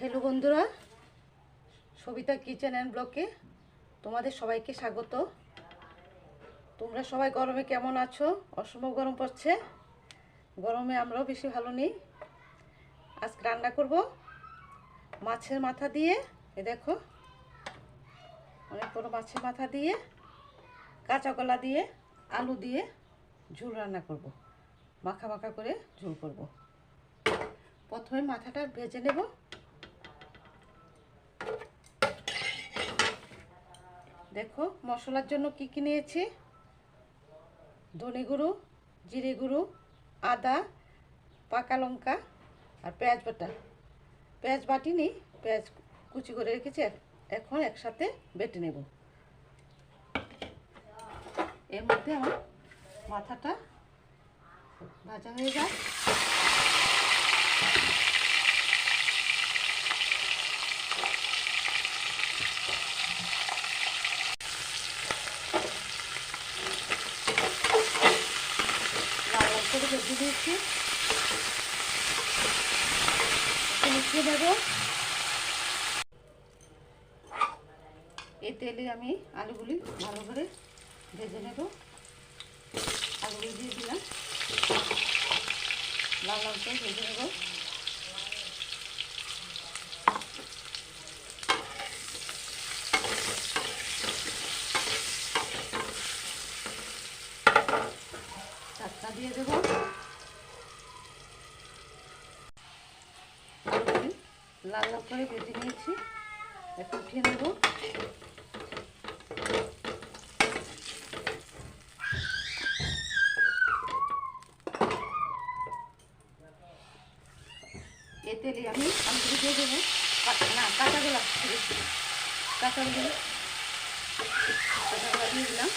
Hello বন্ধুরা, Sabita kitchen and ব্লকে তোমাদের সবাইকে স্বাগত। তোমরা সবাই গরমে কেমন আছো? অসম্ভব গরম পড়ছে। গরমে আমরাও বেশি ভালো নেই। আজকে রান্না করব মাছের মাথা দিয়ে। এ দেখো, অনেক বড় মাছের মাথা দিয়ে, কাঁচা কলা দিয়ে, আলু দিয়ে ঝোল রান্না করব। মাখা মাখা করে ঝোল করব। প্রথমে মাথাটা ভেজে নেব। দেখো, মশলার জন্য কি কী নিয়েছি? ধনে গুঁড়ো, জিরে গুঁড়ো, আদা, পাকা লঙ্কা আর পেঁয়াজ বাটা। পেঁয়াজ বাটিনি, পেঁয়াজ কুচি করে রেখেছি এখন একসাথে বেটে নেব। এর মধ্যে আমার মাথাটা ভাজা হয়ে যায় করে ভেজে দিয়েছি। মিশিয়ে দেব এই তেলে আমি আলুগুলি ভালো করে ভেজে নেব। আলুগুলি দিয়ে দিলাম। লাল লাল করে ভেজে নেব। চারটা দিয়ে দেবো আলুগুলি লাল লাল করে ভেজে নিয়েছি। একটু উঠিয়ে নেব। এ তেলে আমি আলুগুলি দিয়ে দেবো। না, কাঁচাগুলা কাঁচাগুলো কাঁচাগুলা দিয়ে দিলাম।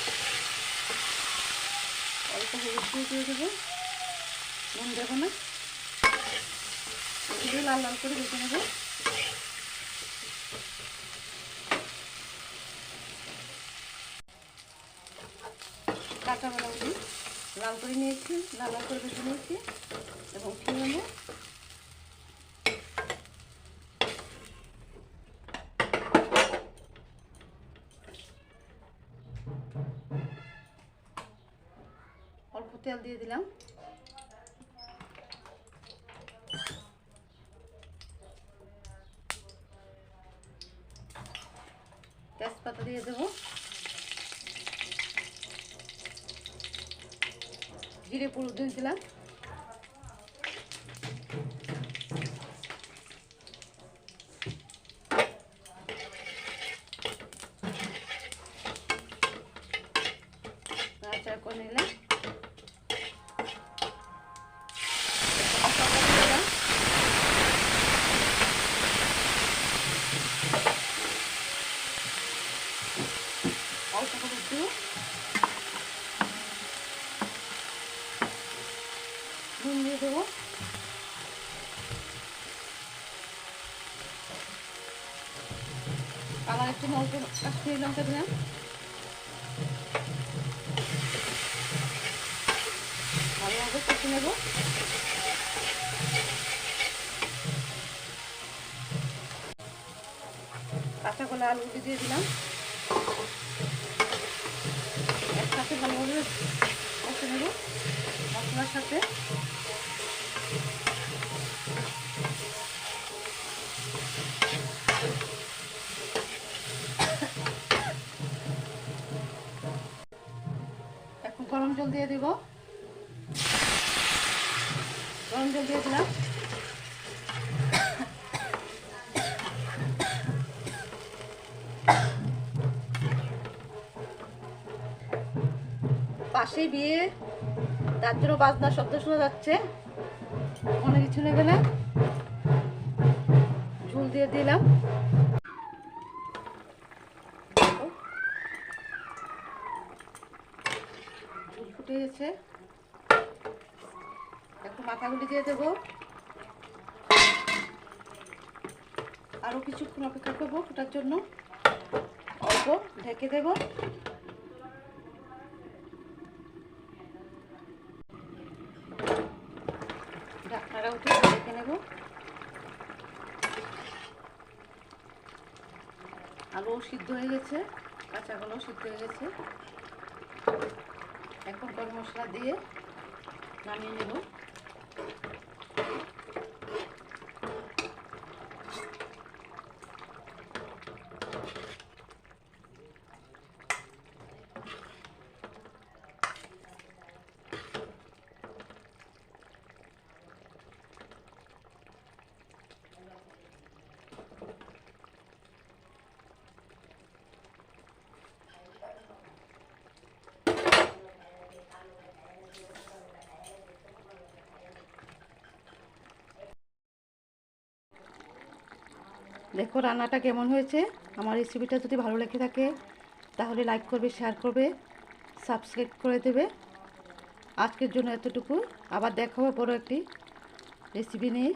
অল্প হলুদ দিয়ে দিয়ে দেবো। নুন দেবো না। এগুলো লাল লাল করে ভেজে নেব। কাঁচা বাদামগুলি লাল করে নিয়েছি, লাল লাল করে ভেজে নিয়েছি এবং খেয়ে নেব। অল্প তেল দিয়ে দিলাম। তেজপাতা দিয়ে দেবো। জিরে পুরো দিয়ে দিলাম নাড়াচাড়া করে নিলাম অল্প করে একটু নুন দিয়ে দেবো কালার একটু অল্প কাশ্মীরি লঙ্কা দিলাম ভালোভাবে কষে নেব। কাঁচা কলা আলু দিয়ে দিলাম। একসাথে ভালোভাবে কষে নেব মশলার সাথে। গরম জল দিয়ে দিব। গরম জল দিয়ে দিলাম। পাশেই বিয়ে তার জন্য বাজনার শব্দ শোনা যাচ্ছে। অনেক কিছু না ঝুল দিয়ে দিলাম ঝুল গেছে একটু মাথাগুলি দিয়ে দেবো। আরও কিছুক্ষণ অপেক্ষা করব ফোটার জন্য। অল্প ঢেকে দেবো। ঢাকনাটা উঠে ঢেকে নেব। আলুও সিদ্ধ হয়ে গেছে, কাঁচাগুলোও সিদ্ধ হয়ে গেছে। এখন গরম মশলা দিয়ে নামিয়ে নেব। দেখো রান্নাটা কেমন হয়েছে? আমার রেসিপিটা যদি ভালো লেগে থাকে, তাহলে লাইক করবে শেয়ার করবে সাবস্ক্রাইব করে দেবে। আজকের জন্য এতটুকু। আবার দেখা হবে বড় একটি রেসিপি নিয়ে।